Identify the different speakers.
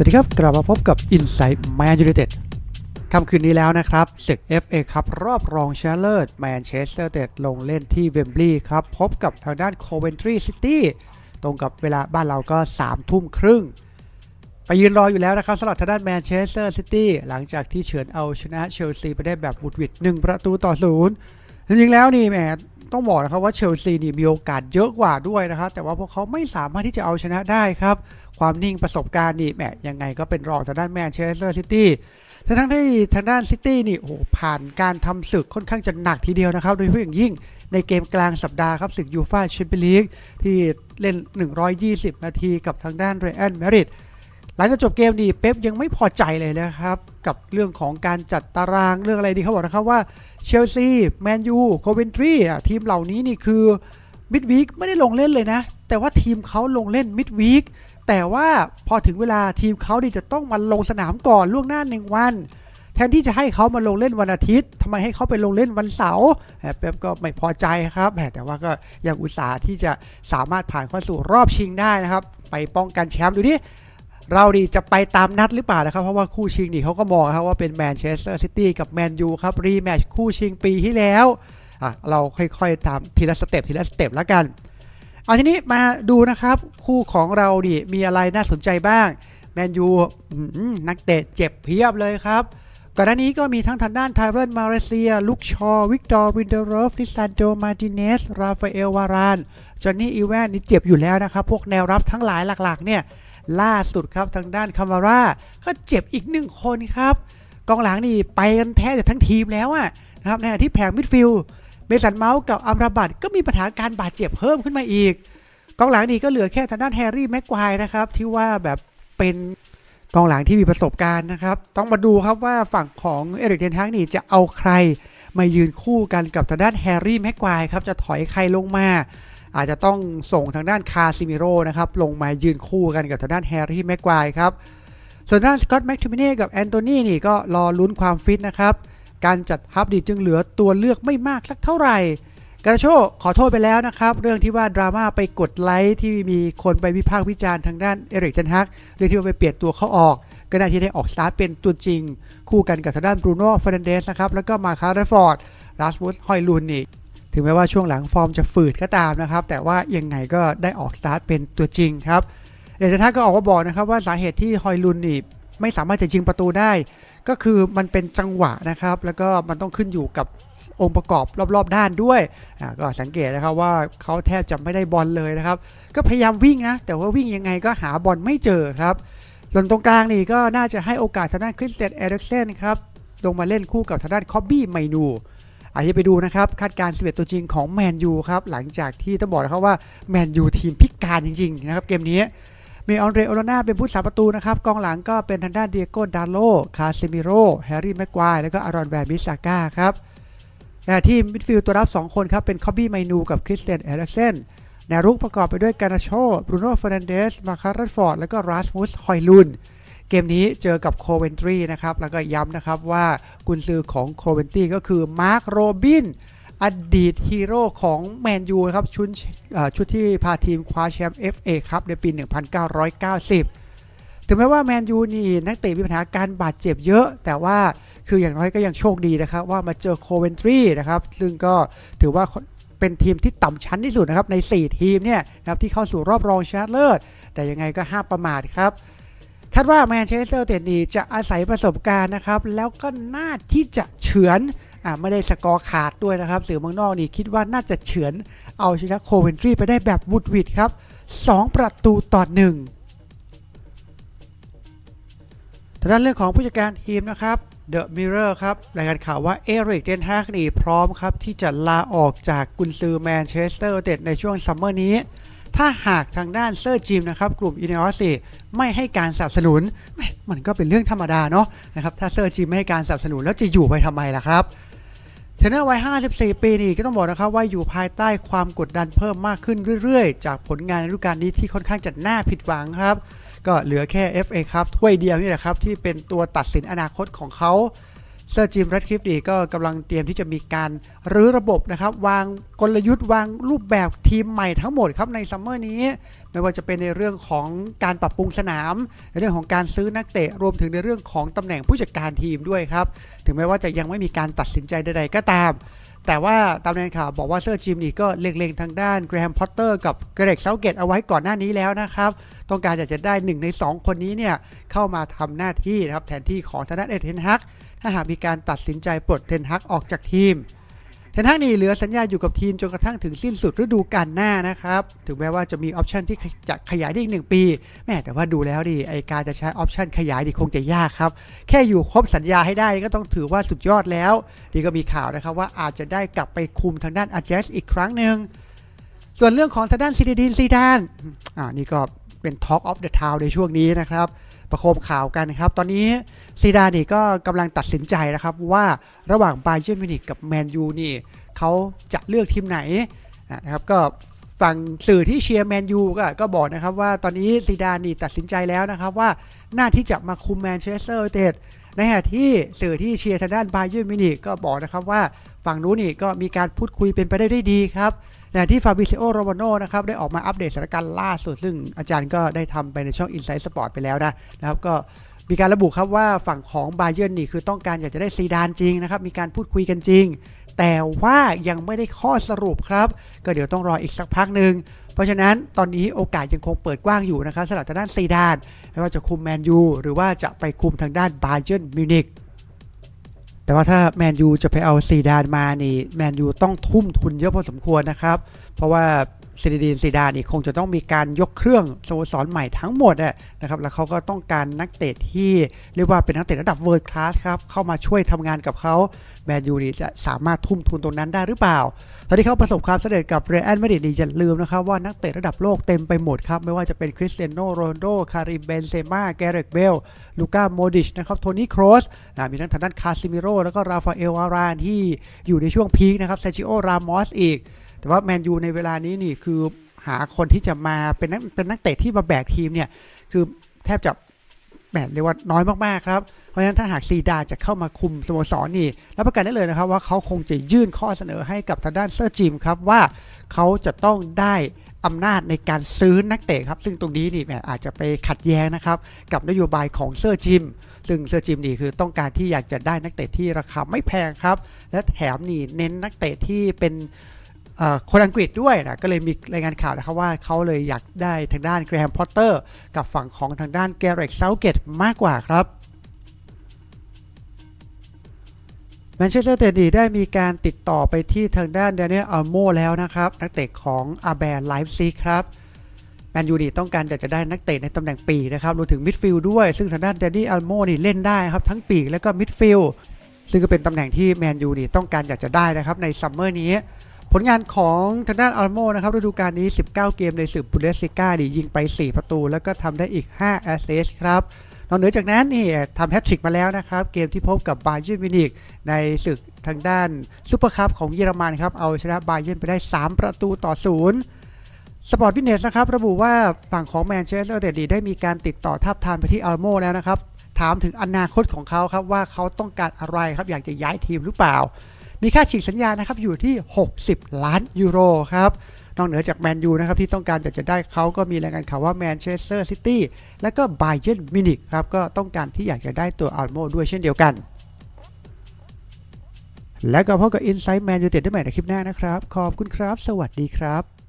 Speaker 1: สวัสดีครับ กลับมาพบกับ Inside Man United ค่ำคืนนี้แล้วนะครับศึก FA ครับรอบรองชนะเลิศแมนเชสเตอร์เตดลงเล่นที่เวมบลีย์ครับ พบกับทางด้านโคเวนทรีซิตี้ตรงกับเวลาบ้านเราก็ 3 ทุ่มครึ่ง ไปยืนรออยู่แล้วนะครับสำหรับทางด้านแมนเชสเตอร์ซิตี้หลังจากที่เฉือนเอาชนะเชลซีไปได้แบบบุดหวิด1ประตูต่อศูนย์จริงๆแล้วนี่แหมต้องบอกนะครับว่าเชลซีนี่มีโอกาสเยอะกว่าด้วยนะครับ แต่ว่าพวกเขาไม่สามารถที่จะเอาชนะได้ครับ ความนิ่งประสบการณ์นี่แหมยังไงก็เป็นรองทางด้านแมนเชสเตอร์ซิตี้ทั้งที่ทางด้านซิตี้นี่โอ้ผ่านการทำศึกค่อนข้างจะหนักทีเดียวนะครับ โดยเฉพาะอย่างยิ่งในเกมกลางสัปดาห์ครับศึกยูฟ่าแชมเปี้ยนลีกที่เล่น 120 นาทีกับทางด้านเรอัลมริดหลังจากจบเกมดีเป๊ปยังไม่พอใจเลยนะครับ กับเรื่องของการจัดตารางเรื่องอะไรดีเขาบอกนะครับว่าเชลซีแมนยูโคเวนทรีทีมเหล่านี้นี่คือมิดวีคไม่ได้ลงเล่นเลยนะ แต่ว่าทีมเขาลงเล่นมิดวีค แต่ว่าพอถึงเวลาทีมเขาดีจะต้องมาลงสนามก่อนล่วงหน้าหนึ่งวัน แทนที่จะให้เขามาลงเล่นวันอาทิตย์ทำไมให้เขาไปลงเล่นวันเสาร์แหมเป๊ปก็ไม่พอใจครับแหมแต่ว่าก็ยังอุตส่าห์ที่จะสามารถผ่านเข้าสู่รอบชิงได้นะครับ ไปป้องกันแชมป์ดูดิเราดีจะไปตามนัดหรือเปล่านะครับ เพราะว่าคู่ชิงนี่เขาก็มองครับว่าเป็นแมนเชสเตอร์ซิตี้กับแมนยูครับรีแมตช์คู่ชิงปีที่แล้วอะเราค่อยๆตามทีละสเต็ปทีละสเต็ปแล้วกัน เอาทีนี้มาดูนะครับ คู่ของเราดิมีอะไรน่าสนใจบ้าง แมนยูนักเตะเจ็บเพียบเลยครับก่อนหน้านี้ก็มีทั้งทางด้านไทเรนมาเลเซีย ลุกชอ วิกตอร์วินเดอรอฟลิซานโดมาติเนส ราฟาเอลวาราน จอห์นนี่อีแวนนี่เจ็บอยู่แล้วนะครับ พวกแนวรับทั้งหลายหลักๆ เนี่ย ล่าสุดครับทางด้านคามาร่า ก็เจ็บอีกหนึ่งคนครับ กองหลังนี่ไปกันแทบจะทั้งทีมแล้วอะนะครับในที่แผงมิดฟิลด์ เมสันเมาส์กับอัมราบัตก็มีปัญหาการบาดเจ็บเพิ่มขึ้นมาอีกกองหลังนี่ก็เหลือแค่ทางด้านแฮร์รี่แม็กควายนะครับที่ว่าแบบเป็นกองหลังที่มีประสบการณ์นะครับ ต้องมาดูครับว่าฝั่งของเอริกเทนทักนี่จะเอาใครมายืนคู่กันกับทางด้านแฮร์รี่แม็กควายครับจะถอยใครลงมา อาจจะต้องส่งทางด้านคาซิมิโร่นะครับลงมายืนคู่กันกับทางด้านแฮร์รี่แม็กควายครับส่วนด้านสกอตต์แม็กทิมิเน่กับแอนโทนีนี่ก็รอลุ้นความฟิตนะครับ การจัดทัพดีจึงเหลือตัวเลือกไม่มากสักเท่าไหร่กาโชขอโทษไปแล้วนะครับ เรื่องที่ว่าดราม่าไปกดไลค์ที่มีคนไปวิพากษ์วิจารณ์ทางด้านเอริกเทนฮักเรื่องที่ว่าไปเปลี่ยนตัวเขาออก ก็น่าที่ได้ออกสตาร์ทเป็นตัวจริง คู่กันกับทางด้านบรูโน่ฟรนเดสนะครับแล้วก็มาคาร์ฟอร์ดลาสมุสฮอยลูนนี่ถึงแม้ว่าช่วงหลังฟอร์มจะฝืดก็ตามนะครับ แต่ว่ายังไงก็ได้ออกสตาร์ทเป็นตัวจริงครับเดชท่าก็ออกมาบอกนะครับว่าสาเหตุที่ฮอยลุนนี่ ไม่สามารถจะยิงประตูได้ ก็คือมันเป็นจังหวะนะครับ แล้วก็มันต้องขึ้นอยู่กับองค์ประกอบรอบๆด้านด้วยอ่าก็สังเกตนะครับว่าเขาแทบจะไม่ได้บอลเลยนะครับ ก็พยายามวิ่งนะ แต่ว่าวิ่งยังไงก็หาบอลไม่เจอครับส่นตรงกลางนี่ก็น่าจะให้โอกาสทางด้านคริสเตียนเอริกเซนครับลงมาเล่นคู่กับทางด้านคอบบี้ไมนูอาจจะไปดูนะครับคาดการณ์11 ตัวจริงของแมนยูครับหลังจากที่ต้องบอกนะครับว่าแมนยูทีมพิการจริงๆนะครับเกมนี้ มีออนเรโอโลนาเป็นผู้สาประตูนะครับ กองหลังก็เป็นทางด้านเดียโก้ดาโล คาเซมิโร แฮร์รี่แม็กควาย แล้วก็อารอนแวนบิสาก้าครับที่มิดฟิลด์ตัวรับ 2 คนครับ เป็นคอบบี้ไมนูกับคริสเตียนเอริกเซนแนวรุกประกอบไปด้วยการนาโชบรูโน่เฟร์นันเดส มาคาร์ฟอร์ด แล้วก็ราสมุส ฮอยลุน เกมนี้เจอกับโคเวนทรีนะครับ แล้วก็ย้ำนะครับว่ากุนซือของโคเวนทรีก็คือมาร์คโรบิน อดีตฮีโร่ของแมนยูครับชุดชุดที่พาทีมคว้าแชมป์ FA ครับในปี 1990 ถึงแม้ว่าแมนยูนี่นักเตะมีปัญหาการบาดเจ็บเยอะ แต่ว่าคืออย่างน้อยก็ยังโชคดีนะครับ ว่ามาเจอโคเวนทรีนะครับซึ่งก็ถือว่าเป็นทีมที่ต่ำชั้นที่สุดนะครับใน 4 ทีมเนี่ยนะครับที่เข้าสู่รอบรองชนะเลิศ แต่ยังไงก็ห้ามประมาทครับคาดว่าแมนเชสเตอร์เตนนีจะอาศัยประสบการณ์นะครับ แล้วก็น่าที่จะเฉือน ไม่ได้สกอร์ขาดด้วยนะครับสื่อเมืองนอกนี่คิดว่าน่าจะเฉือนเอาชนะโคเวนทรีไปได้แบบวุดวิดครับ 2 ประตูต่อหนึ่งทางด้านเรื่องของผู้จัดการทีมนะครับเดอะมิ r รอร์ครับรายงานข่าวว่าเอริกเดนฮากนี่พร้อมครับ ที่จะลาออกจากกุนซือแมนเชสเตอร์เตดในช่วงซัมเมอร์นี้ ถ้าหากทางด้านเซอร์จิมนะครับกลุ่มอินเนอสไม่ให้การสนับสนุน มันก็เป็นเรื่องธรรมดาเนาะนะครับถ้าเซอร์จิมไม่ให้การสนับสนุนแล้วจะอยู่ไปทำไมล่ะครับ เทรนเนอร์วัย 54 ปีนี่ก็ต้องบอกนะครับว่าอยู่ภายใต้ความกดดันเพิ่มมากขึ้นเรื่อยๆ จากผลงานในฤดูกาลนี้ที่ค่อนข้างจะน่าผิดหวังครับ ก็เหลือแค่ FA ครับถ้วยเดียวนี่แหละครับที่เป็นตัวตัดสินอนาคตของเขา เซอร์จิมแรดคลิฟดีก็กำลังเตรียมที่จะมีการรื้อระบบนะครับวางกลยุทธ์วางรูปแบบทีมใหม่ทั้งหมดครับในซัมเมอร์นี้ ไม่ว่าจะเป็นในเรื่องของการปรับปรุงสนาม ในเรื่องของการซื้อนักเตะรวมถึงในเรื่องของตำแหน่งผู้จัดการทีมด้วยครับ ถึงแม้ว่าจะยังไม่มีการตัดสินใจใด ๆ ก็ตาม แต่ว่าตามรายงานข่าวบอกว่าเซอร์จิมนี่ก็เล็งๆทางด้านแกรมพอตเตอร์กับเกรกเซาเกตเอาไว้ก่อนหน้านี้แล้วนะครับต้องการอยากจะได้หนึ่งใน2 คนนี้เนี่ยเข้ามาทำหน้าที่นะครับแทนที่ของทางด้านเอเทนฮัก ถ้าหากมีการตัดสินใจปลดเทนฮักออกจากทีมเทนฮักนี่เหลือสัญญาอยู่กับทีมจนกระทั่งถึงสิ้นสุดฤดูกาลหน้านะครับ ถึงแม้ว่าจะมีออปชันที่จะขยายได้อีกหนึ่งปีแม่แต่ว่าดูแล้วดิไอการจะใช้ออปชันขยายดิคงจะยากครับ แค่อยู่ครบสัญญาให้ได้ก็ต้องถือว่าสุดยอดแล้วนี่ก็มีข่าวนะครับว่าอาจจะได้กลับไปคุมทางด้านอาเจสอีกครั้งหนึ่งส่วนเรื่องของทางด้านซีดีดีนซีดานอ่านี่ก็เป็น Talk of the Town ในช่วงนี้นะครับ ประโคมข่าวกันนะครับ ตอนนี้ซีดานนี่ก็กำลังตัดสินใจนะครับว่าระหว่างบ a เ e r n m มิวนิกกับแมนยูนี่เขาจะเลือกทีมไหนนะครับก็ฝั่งสื่อที่เชียร์แมนยูก็ก็บอกนะครับว่าตอนนี้ซีดานนี่ตัดสินใจแล้วนะครับว่าหน้าที่จะมาคุมแมนเชสเตอร์ยูไนเต็ดในขณะที่สื่อที่เชียร์ทางด้านบ a เ e r n m มิวนิกก็บอกนะครับว่าฝั่งนู้นนี่ก็มีการพูดคุยเป็นไปได้ด้วยดีครับ แต่ที่ฟาบิซิโอโรมาโนนะครับได้ออกมาอัปเดตสถานการณ์ล่าสุด ซึ่งอาจารย์ก็ได้ทำไปในช่อง Inside Sport ไปแล้วนะนะครับก็มีการระบุครับว่าฝั่งของบาเย r n นี่คือต้องการอยากจะได้ซีดานจริงนะครับมีการพูดคุยกันจริง แต่ว่ายังไม่ได้ข้อสรุปครับ ก็เดี๋ยวต้องรออีกสักพักหนึ่งเพราะฉะนั้นตอนนี้โอกาสยังคงเปิดกว้างอยู่นะครับสำหรับทางด้านซีดานไม่ว่าจะคุมแมนยูหรือว่าจะไปคุมทางด้านบาเย r n มิวนิก แต่ว่าถ้าแมนยูจะไปเอาซีดานมานี่แมนยูต้องทุ่มทุนเยอะพอสมควรนะครับ เพราะว่า ซีดีนซีดานนี่คงจะต้องมีการยกเครื่องสโมสรใหม่ทั้งหมดอะนะครับแล้วเขาก็ต้องการนักเตะที่เรียกว่าเป็นนักเตะระดับเวิร์คลาสครับเข้ามาช่วยทำงานกับเขาแมนยูนี่จะสามารถทุ่มทุนตรงนั้นได้หรือเปล่า ตอนที่เขาประสบความสำเร็จกับเรอัลมาดริดนี่อย่าลืมนะครับว่านักเตะระดับโลกเต็มไปหมดครับไม่ว่าจะเป็นคริสเตียโนโรนโดคาริมเบนเซม่าแกเรกเบลลูก้าโมดิชนะครับโทนี่โครสมีทั้งทางด้านคาซิมิโรแล้วก็ราฟาเอลอารานที่อยู่ในช่วงพีคนะครับเซจิโอรามอสอีก แต่ว่าแมนยูในเวลานี้นี่คือหาคนที่จะมาเป็นนักเป็นนักเตะที่มาแบกทีมเนี่ยคือแทบจะแหมเรียกว่าน้อยมากๆครับเพราะฉะนั้นถ้าหากซีดาจะเข้ามาคุมสโมสรนี่รับประกันได้เลยนะครับว่าเขาคงจะยื่นข้อเสนอให้กับทางด้านเซอร์จิมครับว่าเขาจะต้องได้อำนาจในการซื้อนักเตะครับ ซึ่งตรงนี้นี่แหมอาจจะไปขัดแย้งนะครับกับนโยบายของเซอร์จิม ซึ่งเซอร์จิมนี่คือต้องการที่อยากจะได้นักเตะที่ราคาไม่แพงครับ และแถมนี่เน้นนักเตะที่เป็น คนอังกฤษด้วยนะก็เลยมีรายงานข่าวนะครับว่าเขาเลยอยากได้ทางด้านแกรมพอตเตอร์กับฝั่งของทางด้านแกเรกเซาเกตมากกว่าครับแมนเชสเตอร์เตดีได้มีการติดต่อไปที่ทางด้านเดน i น l อัลโมแล้วนะครับนักเตะของอาแบร์ไลฟ์ซีครับแมนยูนี่ต้องการจะจะได้นักเตะในตำแหน่งปีนะครับรวมถึงมิดฟิลด์ด้วย ซึ่งทางด้านเดน i น l อัลโมนี่เล่นได้ครับทั้งปีกและก็มิดฟิลด์ซึ่งก็เป็นตำแหน่งที่แมนยูนี่ต้องการอยากจะได้นะครับในซัมเมอร์นี้ ผลงานของทางด้านอัลโมนะครับฤดูกาลนี้ 19 เกมในศึกบุนเดสลิก้านี่ยิงไป 4 ประตู แล้วก็ทำได้อีก 5 แอสเซสครับนอกเหนือจากนั้นนี่ทำแฮตทริกมาแล้วนะครับ เกมที่พบกับบาเยิร์นมินิกในศึกทางด้านซูเปอร์คัพของเยอรมันครับ เอาชนะบาเยิร์นไปได้ 3 ประตูต่อศูนย์สปอร์ตวินเนสนะครับ ระบุว่าฝั่งของแมนเชสเตอร์เดดีได้มีการติดต่อทับทามไปที่อัลโมแล้วนะครับ ถามถึงอนาคตของเขาครับว่าเขาต้องการอะไรครับอยากจะย้ายทีมหรือเปล่า มีค่าฉีกสัญญานะครับอยู่ที่ 60 ล้านยูโรครับนอกเหนือจากแมนยูนะครับที่ต้องการจะจะได้เขาก็มีรายงานข่าวว่าแมนเชสเตอร์ซิตี้และก็ไบเย r n นมินิกครับก็ต้องการที่อยากจะได้ตัวอัลโมด้วยเช่นเดียวกัน และก็พบกับ Inside Man United ได้ใหม่ในคลิปหน้านะครับ ขอบคุณครับ สวัสดีครับ